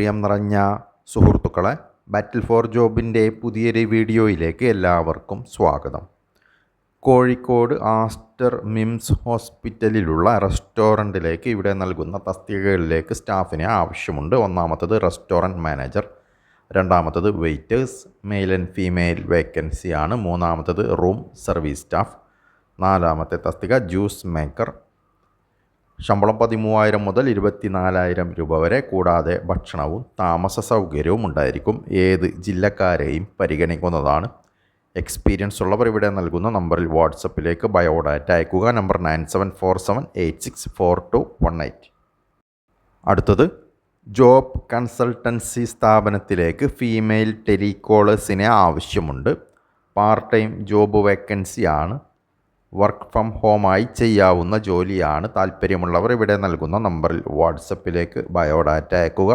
നിറഞ്ഞ സുഹൃത്തുക്കളെ ബാറ്റിൽ ഫോർ ജോബിന്റെ പുതിയൊരു വീഡിയോയിലേക്ക് എല്ലാവർക്കും സ്വാഗതം. കോഴിക്കോട് ആസ്റ്റർ മിംസ് ഹോസ്പിറ്റലിലുള്ള റെസ്റ്റോറന്റിലേക്ക് ഇവിടെ നൽകുന്ന തസ്തികകളിലേക്ക് സ്റ്റാഫിനെ ആവശ്യമുണ്ട്. ഒന്നാമത്തത് റെസ്റ്റോറന്റ് മാനേജർ രണ്ടാമത്തത് വെയിറ്റേഴ്സ് മെയിൽ ആൻഡ് ഫീമെയിൽ വേക്കൻസിയാണ്. മൂന്നാമത്തത് റൂം സർവീസ് സ്റ്റാഫ് നാലാമത്തെ തസ്തിക ജ്യൂസ് മേക്കർ ശമ്പളം പതിമൂവായിരം മുതൽ ഇരുപത്തിനാലായിരം രൂപ വരെ കൂടാതെ ഭക്ഷണവും താമസ സൗകര്യവും ഉണ്ടായിരിക്കും. ഏത് ജില്ലക്കാരെയും പരിഗണിക്കുന്നതാണ്. എക്സ്പീരിയൻസ് ഉള്ളവർ ഇവിടെ നൽകുന്ന നമ്പറിൽ വാട്സപ്പിലേക്ക് ബയോഡാറ്റ അയക്കുക. Number nine seven four seven eight six four two one eight. അടുത്തത് ജോബ് കൺസൾട്ടൻസി സ്ഥാപനത്തിലേക്ക് ഫീമെയിൽ ടെലികോളേഴ്സിനെ ആവശ്യമുണ്ട്. പാർട്ട് ടൈം ജോബ് വേക്കൻസിയാണ് വർക്ക് ഫ്രം ഹോമായി ചെയ്യാവുന്ന ജോലിയാണ് താല്പര്യമുള്ളവർ ഇവിടെ നൽകുന്ന നമ്പറിൽ വാട്സപ്പിലേക്ക് ബയോഡാറ്റ അയക്കുക.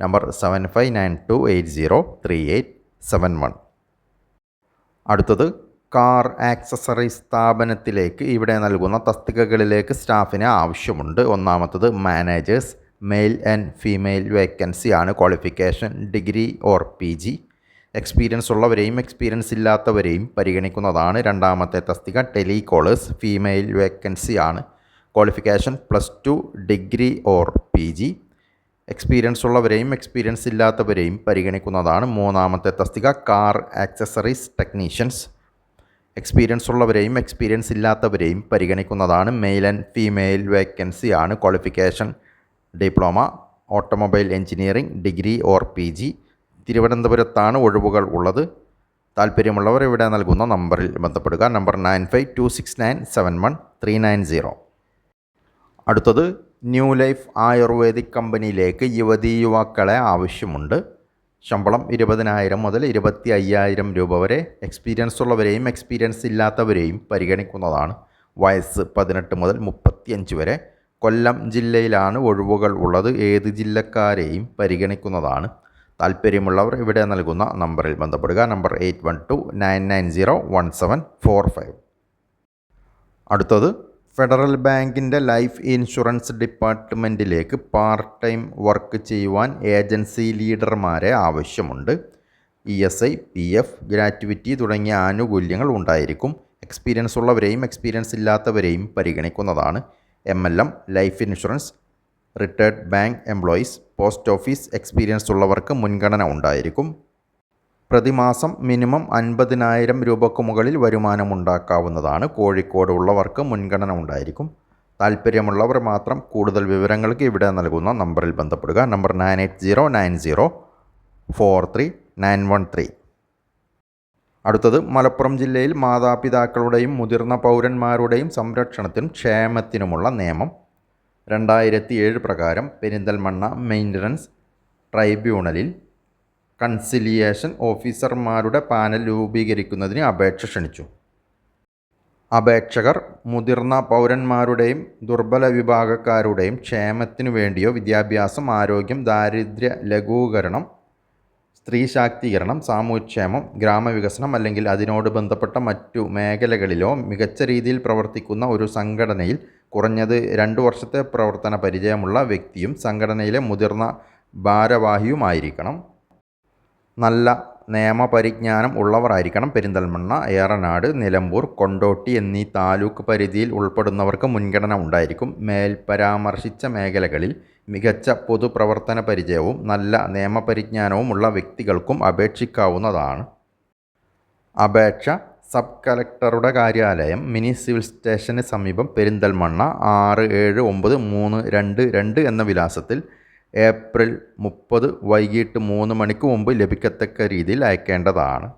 Number seven five nine two eight zero three eight seven one അടുത്തത് കാർ ആക്സസറി സ്ഥാപനത്തിലേക്ക് ഇവിടെ നൽകുന്ന തസ്തികകളിലേക്ക് സ്റ്റാഫിന് ആവശ്യമുണ്ട്. ഒന്നാമത്തത് മാനേജേഴ്സ് മെയിൽ ആൻഡ് ഫീമെയിൽ വേക്കൻസിയാണ് qualification degree or P G. Experience ഉള്ളവരെയും experience ഇല്ലാത്തവരെയും പരിഗണിക്കുന്നതാണ് രണ്ടാമത്തെ തസ്തിക ടെലികോളേഴ്സ് ഫീമെയിൽ വേക്കൻസി ആണ്. Qualification plus two degree or P G experience ഉള്ളവരെയും experience ഇല്ലാത്തവരെയും പരിഗണിക്കുന്നതാണ് മൂന്നാമത്തെ തസ്തിക കാർ ആക്സസറീസ് ടെക്നീഷ്യൻസ് എക്സ്പീരിയൻസ് ഉള്ളവരെയും എക്സ്പീരിയൻസ് ഇല്ലാത്തവരെയും പരിഗണിക്കുന്നതാണ് മെയിൽ ആൻഡ് ഫീമെയിൽ വേക്കൻസി ആണ്. Qualification diploma automobile engineering degree or P G തിരുവനന്തപുരത്താണ് ഒഴിവുകൾ ഉള്ളത്. താല്പര്യമുള്ളവർ ഇവിടെ നൽകുന്ന നമ്പറിൽ ബന്ധപ്പെടുക. Number nine five two six nine seven one three nine zero. അടുത്തത് ന്യൂ ലൈഫ് ആയുർവേദിക് കമ്പനിയിലേക്ക് യുവതീ യുവാക്കളെ ആവശ്യമുണ്ട്. ശമ്പളം ഇരുപതിനായിരം മുതൽ ഇരുപത്തി അയ്യായിരം രൂപ വരെ. എക്സ്പീരിയൻസ് ഉള്ളവരെയും എക്സ്പീരിയൻസ് ഇല്ലാത്തവരെയും പരിഗണിക്കുന്നതാണ്. വയസ്സ് പതിനെട്ട് മുതൽ മുപ്പത്തിയഞ്ച് വരെ. കൊല്ലം ജില്ലയിലാണ് ഒഴിവുകൾ ഉള്ളത്. ഏത് ജില്ലക്കാരെയും പരിഗണിക്കുന്നതാണ്. താല്പര്യമുള്ളവർ ഇവിടെ നൽകുന്ന നമ്പറിൽ ബന്ധപ്പെടുക. Number eight one two nine nine zero one seven four five. അടുത്തത് ഫെഡറൽ ബാങ്കിന്റെ ലൈഫ് ഇൻഷുറൻസ് ഡിപ്പാർട്ട്മെന്റിലേക്ക് പാർട്ട് ടൈം വർക്ക് ചെയ്യുവാൻ ഏജൻസി ലീഡർമാരെ ആവശ്യമുണ്ട്. E S I P F gratuity തുടങ്ങിയ ആനുകൂല്യങ്ങൾ ഉണ്ടായിരിക്കും. എക്സ്പീരിയൻസ് ഉള്ളവരെയും എക്സ്പീരിയൻസ് ഇല്ലാത്തവരെയും പരിഗണിക്കുന്നതാണ്. M L M life insurance retired bank employees post office experience ഉള്ളവർക്ക് മുൻഗണന ഉണ്ടായിരിക്കും. പ്രതിമാസം മിനിമം അൻപതിനായിരം രൂപക്ക് മുകളിൽ വരുമാനം വരുമാനമുണ്ടാക്കാവുന്നതാണ്. കോഴിക്കോട് ഉള്ളവർക്ക് മുൻഗണന ഉണ്ടായിരിക്കും. താല്പര്യമുള്ളവർ മാത്രം കൂടുതൽ വിവരങ്ങൾക്ക് ഇവിടെ നൽകുന്ന നമ്പറിൽ ബന്ധപ്പെടുക. Number nine eight zero nine zero four three nine one three. അടുത്തത് മലപ്പുറം ജില്ലയിൽ മാതാപിതാക്കളുടെയും മുതിർന്ന പൗരന്മാരുടെയും സംരക്ഷണത്തിനും ക്ഷേമത്തിനുമുള്ള നിയമം. രണ്ടായിരത്തി ഏഴ് പ്രകാരം പെരിന്തൽമണ്ണ മെയിന്റനൻസ് ട്രൈബ്യൂണലിൽ കൺസിലിയേഷൻ ഓഫീസർമാരുടെ പാനൽ രൂപീകരിക്കുന്നതിന് അപേക്ഷ ക്ഷണിച്ചു. അപേക്ഷകർ മുതിർന്ന പൗരന്മാരുടെയും ദുർബല വിഭാഗക്കാരുടെയും ക്ഷേമത്തിനു വേണ്ടിയോ വിദ്യാഭ്യാസം ആരോഗ്യം ദാരിദ്ര്യ ലഘൂകരണം സ്ത്രീ ശാക്തീകരണം സാമൂഹ്യക്ഷേമം ഗ്രാമവികസനം അല്ലെങ്കിൽ അതിനോട് ബന്ധപ്പെട്ട മറ്റു മേഖലകളിലോ മികച്ച രീതിയിൽ പ്രവർത്തിക്കുന്ന ഒരു സംഘടനയിൽ കുറഞ്ഞത് രണ്ട് വർഷത്തെ പ്രവർത്തന പരിചയമുള്ള വ്യക്തിയും സംഘടനയിലെ മുതിർന്ന ഭാരവാഹിയുമായിരിക്കണം. നല്ല നിയമപരിജ്ഞാനം ഉള്ളവരായിരിക്കണം പെരിന്തൽമണ്ണ ഏറനാട് നിലമ്പൂർ കൊണ്ടോട്ടി എന്നീ താലൂക്ക് പരിധിയിൽ ഉൾപ്പെടുന്നവർക്ക് മുൻഗണന ഉണ്ടായിരിക്കും. മേൽ പരാമർശിച്ച മേഖലകളിൽ മികച്ച പൊതുപ്രവർത്തന പരിചയവും നല്ല നിയമപരിജ്ഞാനവുമുള്ള വ്യക്തികൾക്കും അപേക്ഷിക്കാവുന്നതാണ്. അപേക്ഷ സബ് കലക്ടറുടെ കാര്യാലയം മിനി സിവിൽ സ്റ്റേഷന് സമീപം പെരിന്തൽമണ്ണ ആറ് ഏഴ് ഒമ്പത് മൂന്ന് രണ്ട് രണ്ട് എന്ന വിലാസത്തിൽ ഏപ്രിൽ മുപ്പത് വൈകിട്ട് മൂന്ന് മണിക്ക് മുമ്പ് ലഭിക്കത്തക്ക രീതിയിൽ അയക്കേണ്ടതാണ്.